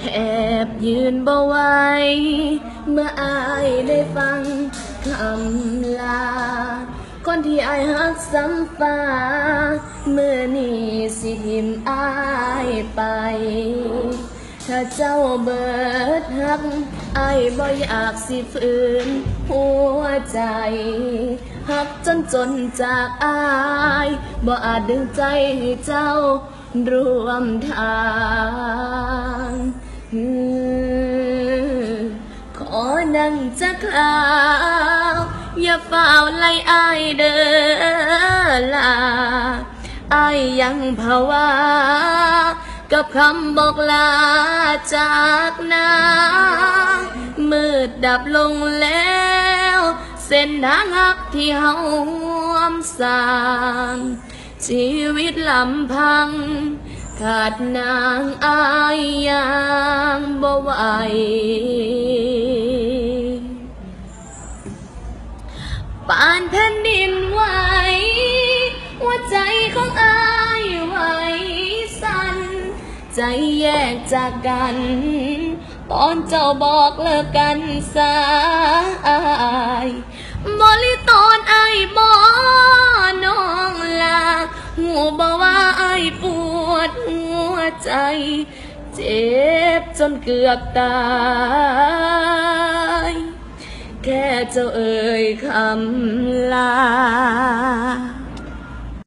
แทบยืนบ่ไหวเมื่ออายได้ฟังคำลา คนที่อายหักซ้ำฟ้าเมื่อนี้สิทิมอายไป ถ้าเจ้าเบิดหักอายบ่อยากสิฝืนหัวใจหักจนจนจากอายบ่อาจดึงใจให้เจ้ารวมทาง ขอนั่งจะคราว อย่าเฝ้าไล่อายเด้อลาอายยังภาวะกับคำบอกลาจากนามืดดับลงแล้ว เส้นทางหักที่เฮาร่วมสร้าง ชีวิตลำพัง ขาดนางอายยังบ่ไหวปานแผ่นดินไหวหัวใจของอายไหวสั่นใจแยกจากกัน ตอนเจ้าบอกเลิกกันสายบริตอนอายบอน้องลาหูบอกว่าอายป ใจ เจ็บจนเกือบตายแค่เจ้าเอ่ยคำลา